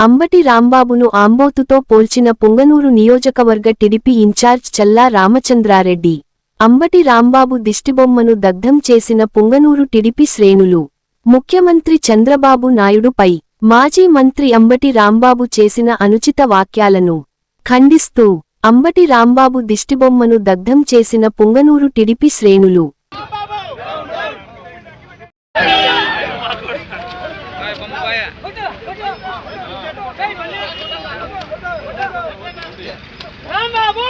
అంబటి రాంబాబును ఆంబోతుతో పోల్చిన పుంగనూరు నియోజకవర్గ TDP incharge Challa Ramachandra Reddy. Ambati Rambabu దిష్టిబొమ్మను దగ్ధం చేసిన పుంగనూరు టిడిపి శ్రేణులు. ముఖ్యమంత్రి చంద్రబాబు నాయుడుపై మాజీ మంత్రి అంబటి రాంబాబు చేసిన అనుచిత వాక్యాలను ఖండిస్తూ అంబటి రాంబాబు దిష్టిబొమ్మను దగ్ధం చేసిన పుంగనూరు టిడిపి శ్రేణులు. రాంబాబు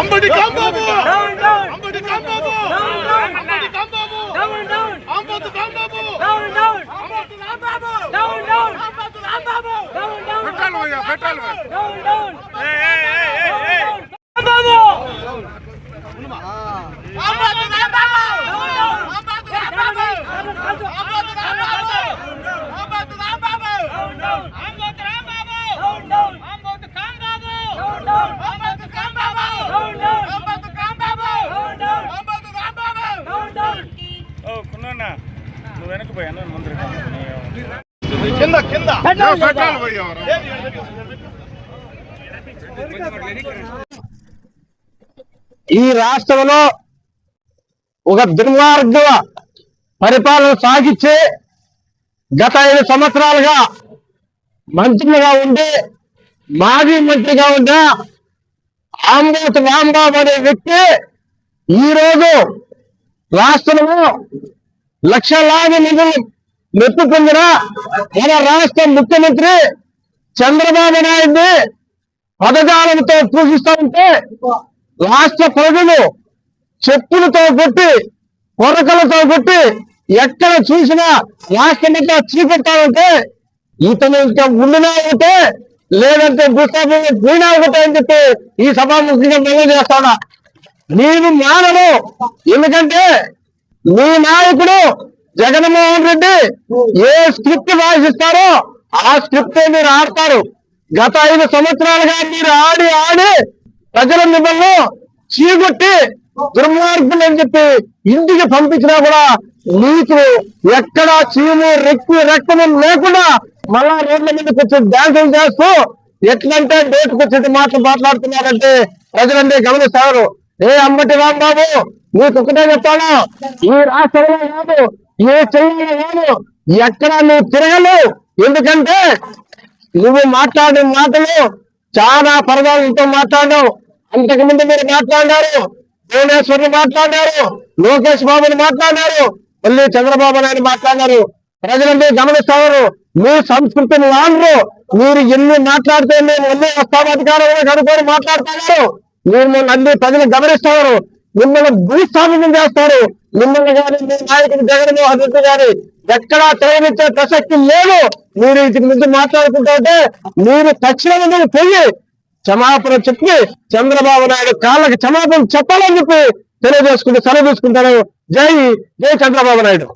అంబటి కాంబో పెట్టాలి భయ్యా పెట్టాలి ఓ కున్నా నువ్వు వెనక పోయాను ముందరికి కింద కింద. ఈ రాష్ట్రంలో ఒక దుర్మార్గ పరిపాలన సాగించి గత ఐదు సంవత్సరాలుగా మంత్రులుగా ఉండి మాజీ మంత్రిగా ఉన్న ఆంబోత్ రాంబాబు అనే వ్యక్తి ఈ రోజు రాష్ట్రంలో లక్షలాది నిధులు మెప్పు పొందిన మన రాష్ట్ర ముఖ్యమంత్రి చంద్రబాబు నాయుడు పథకాలతో పూజిస్తూ ఉంటే రాష్ట్ర ప్రజలు చెప్పులతో కొట్టి కొరకలతో కొట్టి ఎక్కడ చూసినా రాష్ట్రమంతా చీపెట్టాలంటే ఇతను ఇంకా ఉండినా ఒకటే లేదంటే గుస్తాబు పోయినా ఒకటే అని చెప్పి ఈ సభాముఖంగా మనం చేస్తాడా నేను మానను. ఎందుకంటే మీ నాయకుడు జగన్మోహన్ రెడ్డి ఏ స్క్రిప్ట్ రాసిస్తారో ఆ స్క్రిప్ట్ మీరు ఆడతారు. గత ఐదు సంవత్సరాలుగా మీరు ఆడి ఆడి ప్రజల మిమ్మల్ని చీగొట్టి దుర్మార్గులు అని చెప్పి ఇంటికి పంపించినా కూడా నీకు ఎక్కడ చీము రెక్కు రక్తము లేకుండా మళ్ళా రోడ్ల మీదకి వచ్చి డాన్సులు చేస్తూ ఎట్లంటే డేట్కి వచ్చేది మాటలు మాట్లాడుతున్నారంటే ప్రజలంటే గమనిస్తారు. ఏ అమ్మటి రాంబాబు నీకు ఒకటే చెప్తాను ఈ రాష్ట్రంలో కాదు ఏ చెయ్యిలో కాదు ఎక్కడ నువ్వు తిరగలేవు ఎందుకంటే నువ్వు మాట్లాడిన మాటలు చాలా పరదాలతో మాట్లాడావు అంతకు ముందు మీరు మాట్లాడారు భువనేశ్వరుని మాట్లాడారు లోకేష్ బాబుని మాట్లాడారు మళ్ళీ చంద్రబాబు నాయుడు మాట్లాడారు. ప్రజలందరూ గమనిస్తారు మీ సంస్కృతిని వాడరు మీరు ఎన్ని మాట్లాడితే మేము ఎన్ని వస్తాం అధికారంలో కనుక్కొని మాట్లాడుతున్నారు. మీరు అన్ని ప్రజలు గమనిస్తారు మిమ్మల్ని భూస్థాపితం చేస్తారు. మిమ్మల్ని కానీ మీ నాయకుడు జగన్మోహన్ రెడ్డి గారి ఎక్కడా తొలగించే ప్రసక్తి లేదు. మీరు ఇది ముందు మాట్లాడుకుంటుంటే మీరు తక్షణమే నువ్వు పోయి క్షమాపణ చెప్పి చంద్రబాబు నాయుడు కాళ్ళకి క్షమాపణ చెప్పాలని చెప్పి తెలియజేసుకుంటూ సెలవు తీసుకుంటారు జై జై చంద్రబాబు నాయుడు.